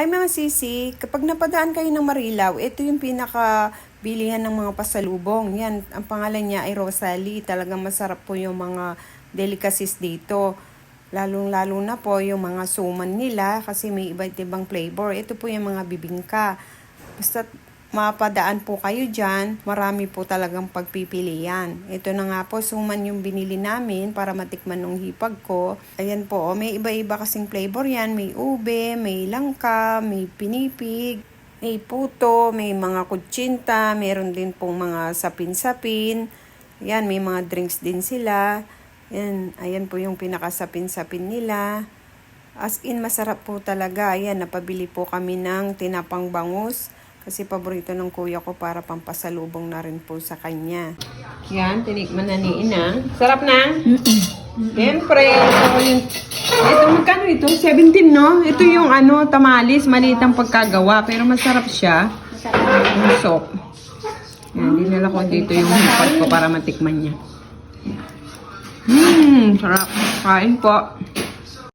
Hi mga sisi, kapag napadaan kayo ng Marilao, ito yung pinaka bilihan ng mga pasalubong. Yan, ang pangalan niya ay Rosalie. Talagang masarap po yung mga delicacies dito. Lalong-lalo na po yung mga suman nila kasi may iba't ibang flavor. Ito po yung mga bibingka. Basta mapadaan po kayo dyan, marami po talagang pagpipilian. Ito na nga po, suman yung binili namin para matikman ng hipag ko. Ayan po, oh, may iba-iba kasing flavor yan. May ube, may langka, may pinipig, may puto, may mga kutsinta, meron din pong mga sapin-sapin. Yan, may mga drinks din sila. Yan, ayan po yung pinakasapin-sapin nila. As in, masarap po talaga. Ayan, napabili po kami ng tinapang bangus. Kasi paborito ng kuya ko para pampasalubong na rin po sa kanya. Yan, tinikman na ni Ina. Sarap na? Siyempre. ito yung- Ito, magkano ito? 17, no? Ito yung ano, tamalis. Maliit ang pagkagawa. Pero masarap siya. Yung soup. Yan, dinala ko dito yung hipag ko para matikman niya. Hmm, sarap. Kain po.